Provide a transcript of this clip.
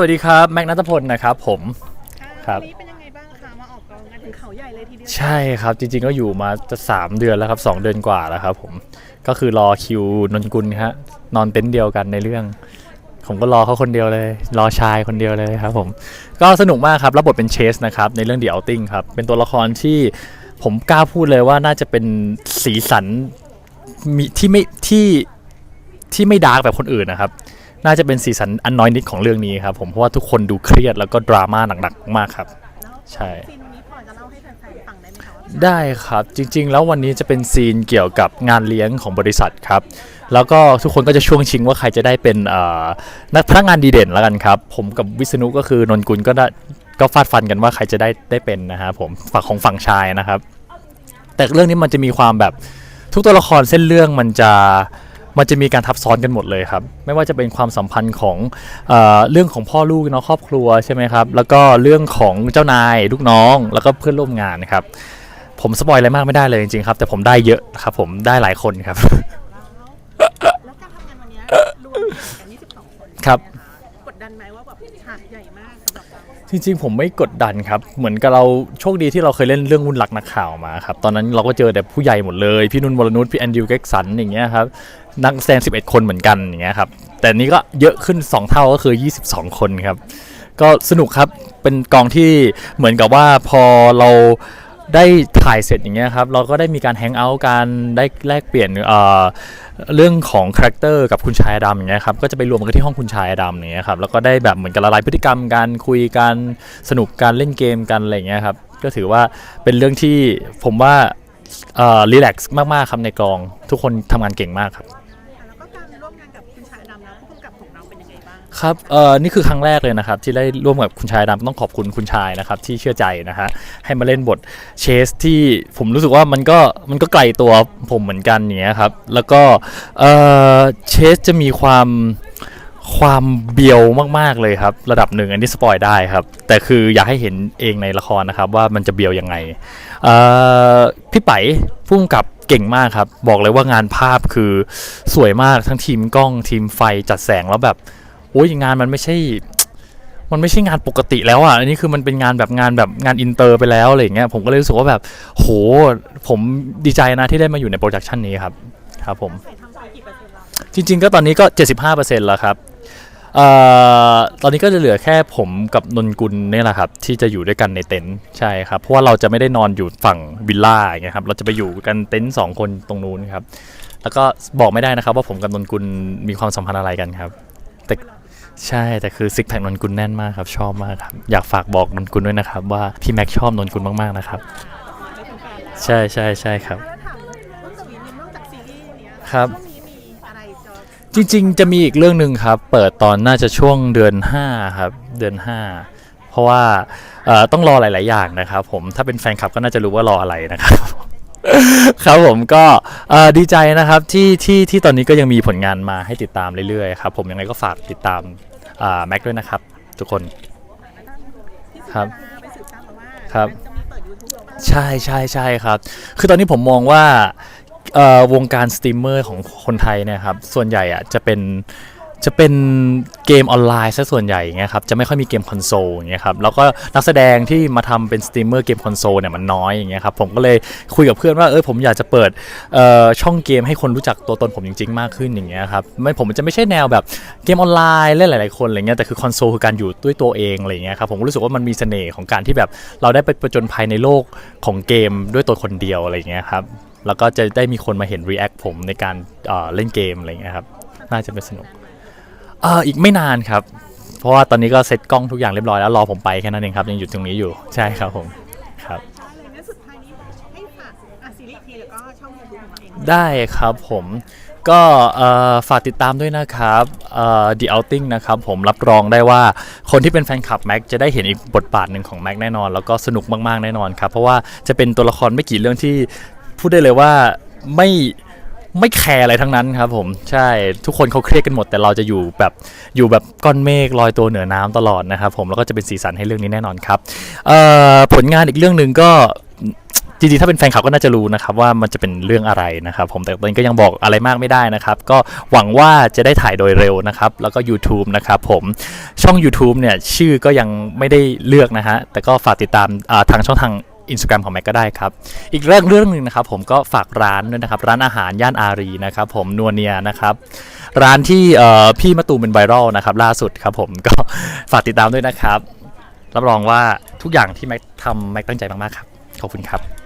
วัสดีครับ แม็กนัทพลนะครับผมครับวันนี้เป็นยังไงบ้างคะ มาออกกองกันถึงเขาใหญ่เลยทีเดียวใช่ครับจริงๆก็อยู่มาจะ 3 เดือนแล้วครับ 2 เดือนกว่าแล้วครับผมก็คือรอคิวนนกุลฮะนอนเต็นท์เดียวกันในเรื่อง ผมก็รอเขาคนเดียวเลย รอชายคนเดียวเลยครับผมก็สนุกมากครับรับบทเป็นเชสนะครับในเรื่อง The Outing ครับเป็นตัวละครที่ผมกล้าพูดเลยว่าน่าจะเป็นสีสันมีที่ไม่ที่ที่ไม่ดาร์กแบบคนอื่นนะครับ น่าจะเป็นสีสันอันน้อยนิดของเรื่องนี้ครับผมเพราะว่าทุกคนดูเครียดแล้วก็ดราม่าหนักๆมากครับแล้วใช่ ซีนนี้พอจะเล่าให้แฟนๆฟังได้ไหมคะว่าได้ครับจริงๆ แล้ววันนี้จะเป็นซีนเกี่ยวกับงานเลี้ยงของบริษัทครับ แล้วก็ทุกคนก็จะช่วงชิงว่าใครจะได้เป็นเอ่อนักพนักงานดีเด่นแล้วกันครับ ผมกับวิษณุก็คือนนกุลก็ได้ก็ฟาดฟันกันว่าใครจะได้ได้เป็นนะฮะผมฝั่งของฝั่งชายนะครับ แต่เรื่องนี้มันจะมีความแบบทุกตัวละครเส้นเรื่องมันจะ มันจะมีการทับซ้อนกันหมดเลยครับ ไม่ว่าจะเป็นความสัมพันธ์ของเอ่อเรื่องของพ่อลูกเนาะครอบครัวใช่ไหมครับ แล้วก็เรื่องของเจ้านายลูกน้อง แล้วก็เพื่อนร่วมงานครับ ผมสปอยอะไรมากไม่ได้เลยจริงๆครับ แต่ผมได้เยอะครับ ผมได้หลายคนครับ แล้วการทำงานวันเนี้ยรวมกัน22คนครับ กดดันไหมว่าแบบฉากใหญ่มากสำหรับเรา จริงๆ ผมไม่กดดันครับ เหมือนกับเราโชคดีที่เราเคยเล่นเรื่องวุ่นรักนักข่าวมาครับ ตอนนั้นเราก็เจอแต่ผู้ใหญ่หมดเลย พี่นุ่นวรนุชพี่แอนดิวเก็กสันอย่างเงี้ยครับ นักแสดง11 คนเหมือนกันอย่างเงี้ยครับ แต่นี้ก็เยอะขึ้น 2 เท่าก็คือ 22 คนครับ ก็สนุกครับ เป็นกองที่เหมือนกับว่าพอเรา ได้ถ่ายเสร็จอย่างเงี้ยครับ เราก็ได้มีการแฮงเอาท์กันได้แลกเปลี่ยนเอ่อเรื่องของคาแรคเตอร์กับคุณชายดำอย่างเงี้ยครับ ก็จะไปรวมกันที่ห้องคุณชายดำอย่างเงี้ยครับ แล้วก็ได้แบบเหมือนกับละลายพฤติกรรมการคุยกันสนุกการเล่นเกมกันอะไรอย่างเงี้ยครับ ก็ถือว่าเป็นเรื่องที่ผมว่าเอ่อรีแลกซ์มากๆครับในกอง ทุกคนทำงานเก่งมากครับ ครับเอ่อนี่คือครั้งแรกเลยนะครับที่ได้ร่วมกับคุณชายดำต้องขอบคุณคุณชายนะครับที่เชื่อใจนะฮะให้มาเล่นบทเชสที่ผมรู้สึกว่ามันก็มันก็ไกลตัวผมเหมือนกันอย่างเงี้ยครับแล้วก็เอ่อเชสจะมีความความเบียวมากๆเลยครับ ระดับหนึ่งอันนี้สปอยได้ครับ แต่คืออยากให้เห็นเองในละครนะครับว่ามันจะเบียวยังไงเอ่อพี่ไปพุ่มกับเก่งมากครับ บอกเลยว่างานภาพคือสวยมากทั้งทีมกล้องทีมไฟจัดแสงแล้วแบบ โอ้ยงานมันไม่ใช่ มันไม่ใช่งานปกติแล้วอะอันนี้คือมันเป็นงานแบบงานแบบงานอินเตอร์ไปแล้วอะไรอย่างเงี้ยผมก็เลยรู้สึกว่าแบบโหผมดีใจนะที่ได้มาอยู่ในโปรดักชันนี้ครับครับผมใส่ทำไปกี่เปอร์เซ็นต์แล้วจริง ๆ ก็ตอนนี้ก็ 75%แล้วครับเอ่อตอนนี้ก็จะเหลือแค่ผมกับนนกุลเนี่ยแหละครับที่จะอยู่ด้วยกันในเต็นท์ใช่ครับเพราะว่าเราจะไม่ได้นอนอยู่ฝั่งวิลล่าอย่างเงี้ยครับเราจะไปอยู่กันเต็นท์สองคนตรงนู้นครับแล้วก็บอกไม่ได้นะครับว่าผมกับนนกุลมีความสัมพันธ์อะไรกันครับแต่ ใช่แต่คือซิกแพคนนกุลแน่นมากครับ ชอบมากครับ อยากฝากบอกนนกุลด้วยนะครับ ว่าพี่แม็กชอบนนกุลมากๆนะครับ ใช่ใช่ใช่ครับ แล้วถามต้นสวีนินนอกจากซีรีส์เนี้ยครับ ช่วงนี้มีอะไรจะจริงๆ จะมีอีกเรื่องหนึ่งครับ เปิดตอนน่าจะช่วงเดือน 5 ครับ เดือน 5 เพราะว่าเอ่อต้องรอหลาย ๆ อย่างนะครับผมถ้าเป็นแฟนคลับก็น่าจะรู้ว่ารออะไรนะครับ ครับผมก็ดีใจนะครับที่ที่ที่ตอนนี้ก็ยังมีผลงานมาให้ติดตามเรื่อยๆครับผมยังไงก็ฝากติดตามแม็กด้วยนะครับ ทุกคนครับครับใช่ใช่ใช่ครับ คือตอนนี้ผมมองว่าวงการสตรีมเมอร์ของคนไทยเนี่ยครับ ส่วนใหญ่อะจะเป็น จะเป็นเกมออนไลน์ซะส่วนใหญ่เงี้ยครับจะไม่ค่อยมีเกมคอนโซลเงี้ยครับแล้วก็นักแสดงที่มาทำเป็นสตรีมเมอร์เกมคอนโซลเนี่ยมันน้อยอย่างเงี้ยครับผมก็เลยคุยกับเพื่อนว่าเออผมอยากจะเปิดช่องเกมให้คนรู้จักตัวตนผมจริง ๆ มากขึ้นอย่างเงี้ยครับไม่ผมจะไม่ใช่แนวแบบเกมออนไลน์เล่นหลายๆคนอะไรเงี้ยแต่คือคอนโซลคือการอยู่ด้วยตัวเองอะไรเงี้ยครับผมรู้สึกว่ามันมีเสน่ห์ของการที่แบบเราได้ไปประจนภัยในโลกของเกมด้วยตัวคนเดียวอะไรเงี้ยครับแล้วก็จะได้มีคนมาเห็น react ผมในการเเล่นเกมอะไรเงี้ยครับน่าจะเป็นสนุก เอ่ออีกไม่นานครับ เพราะว่าตอนนี้ก็เซ็ตกล้องทุกอย่างเรียบร้อยแล้วรอผมไปแค่นั้นเองครับยังอยู่ตรงนี้อยู่ใช่ครับผมครับอะไรเนี่ยสุดท้ายนี้ให้ฝากอะซีรีส์ทีแล้วก็ช่องยูทูบของเราเองได้ครับผมก็เอ่อฝากติดตามด้วยนะครับเอ่อ The Outing นะครับผมรับรองได้ว่าคนที่เป็นแฟนคลับแม็กจะได้เห็นอีกบทบาทหนึ่งของแม็กแน่นอน แล้วก็สนุกมาก ๆ แน่นอนครับ เพราะว่าจะเป็นตัวละครไม่กี่เรื่องที่พูดได้เลยว่าไม่ ไม่แคร์อะไรทั้งนั้นครับผมใช่ทุกคนเขาเครียดกันหมด แต่เราจะอยู่แบบอยู่แบบก้อนเมฆลอยตัวเหนือน้ำตลอดนะครับผมแล้วก็จะเป็นสีสันให้เรื่องนี้แน่นอนครับเอ่อผลงานอีกเรื่องหนึ่งก็จริงๆ ถ้าเป็นแฟนคลับก็น่าจะรู้นะครับว่ามันจะเป็นเรื่องอะไรนะครับผมแต่ตอนนี้ก็ยังบอกอะไรมากไม่ได้นะครับ ก็หวังว่าจะได้ถ่ายโดยเร็วนะครับ แล้วก็ YouTube นะครับผมช่อง YouTube เนี่ยชื่อก็ยังไม่ได้เลือกนะฮะแต่ก็ฝากติดตามทางช่องทาง Instagram ของแม็กก็ได้ครับ อีกเรื่องเรื่องหนึ่งนะครับผมก็ฝากร้านด้วยนะครับ ร้านอาหารย่านอารีนะครับผมนัวเนียนะครับ ร้านที่พี่มะตูมเป็นไวรัลนะครับล่าสุดครับผมก็ฝากติดตามด้วยนะครับ รับรองว่าทุกอย่างที่แม็กทำแม็กตั้งใจมากๆครับ ขอบคุณครับ